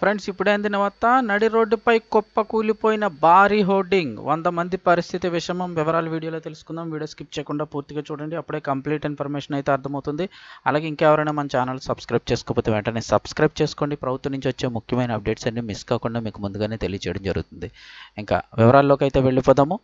Friends ఇప్పుడే అందిన నడి రోడ్డుపై కుప్ప కూలిపోయిన భారీ హోర్డింగ్. వంద మంది పరిస్థితి విషమం. వివరాలు వీడియోలో తెలుసుకుందాం. వీడియో స్కిప్ చేయకుండా పూర్తిగా చూడండి. అప్పుడే కంప్లీట్ ఇన్ఫర్మేషన్ అయితే అర్థమవుతుంది. అలాగే ఇంకెవరైనా మన ఛానల్ సబ్స్క్రైబ్ చేసుకోకపోతే వెంటనే సబ్స్క్రైబ్ చేసుకోండి. ప్రభుత్వం నుంచి వచ్చే ముఖ్యమైన అప్డేట్స్ అన్ని మిస్ కాకుండా మీకు ముందుగానే తెలియజేయడం జరుగుతుంది. ఇంకా వివరాల్లోకి అయితే వెళ్ళిపోదాము.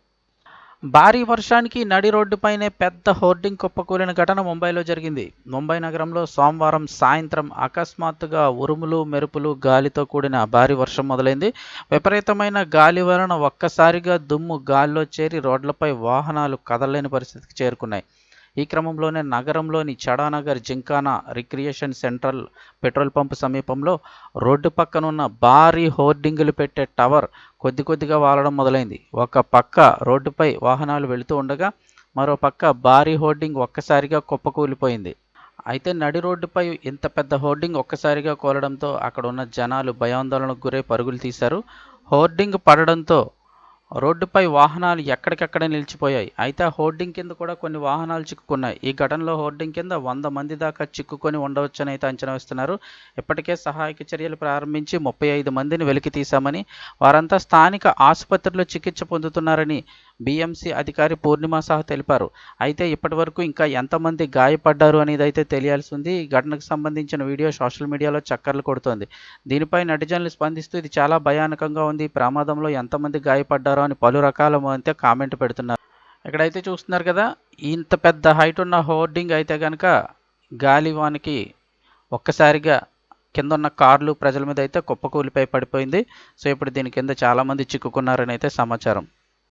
భారీ వర్షానికి నడి రోడ్డుపైనే పెద్ద హోర్డింగ్ కుప్పకూలిన ఘటన ముంబైలో జరిగింది. ముంబై నగరంలో సోమవారం సాయంత్రం అకస్మాత్తుగా ఉరుములు మెరుపులు గాలితో కూడిన భారీ వర్షం మొదలైంది. విపరీతమైన గాలి వలన ఒక్కసారిగా దుమ్ము గాలిలో చేరి రోడ్లపై వాహనాలు కదలలేని పరిస్థితికి చేరుకున్నాయి. ఈ క్రమంలోనే నగరంలోని Chadanagar gymkhana recreation central petrol pump సమీపంలో రోడ్డు పక్కనున్న భారీ హోర్డింగులు పెట్టే టవర్ కొద్ది కొద్దిగా వాలడం మొదలైంది. ఒక పక్క రోడ్డుపై వాహనాలు వెళుతూ ఉండగా మరో పక్క భారీ హోర్డింగ్ ఒక్కసారిగా కుప్పకూలిపోయింది. అయితే నడి రోడ్డుపై ఇంత పెద్ద హోర్డింగ్ ఒక్కసారిగా కోలడంతో అక్కడ ఉన్న జనాలు భయాందోళనకు గురై పరుగులు తీశారు. హోర్డింగ్ పడడంతో రోడ్డుపై వాహనాలు ఎక్కడికక్కడ నిలిచిపోయాయి. అయితే హోర్డింగ్ కింద కూడా కొన్ని వాహనాలు చిక్కుకున్నాయి. ఈ ఘటనలో హోర్డింగ్ కింద వంద మంది దాకా చిక్కుకొని ఉండవచ్చని అయితే అంచనా వేస్తున్నారు. ఇప్పటికే సహాయక చర్యలు ప్రారంభించి ముప్పై ఐదు మందిని వెలికి తీశామని వారంతా స్థానిక ఆసుపత్రిలో చికిత్స పొందుతున్నారని బీఎంసీ అధికారి పూర్ణిమ సాహ్ తెలిపారు. అయితే ఇప్పటి వరకు ఇంకా ఎంతమంది గాయపడ్డారు అనేది అయితే తెలియాల్సి ఉంది ఈ ఘటనకు సంబంధించిన వీడియో సోషల్ మీడియాలో చక్కర్లు కొడుతోంది. దీనిపై నటిజనులు స్పందిస్తూ ఇది చాలా భయానకంగా ఉంది. ఈ ప్రమాదంలో ఎంతమంది గాయపడ్డారో అని పలు రకాల అయితే కామెంట్ పెడుతున్నారు. ఇక్కడైతే చూస్తున్నారు కదా ఇంత పెద్ద హైట్ ఉన్న హోర్డింగ్ అయితే కనుక గాలివానికి ఒక్కసారిగా కింద ఉన్న కార్లు ప్రజల మీద అయితే కుప్పకూలిపై పడిపోయింది. సో ఇప్పుడు దీని కింద చాలామంది చిక్కుకున్నారని అయితే సమాచారం.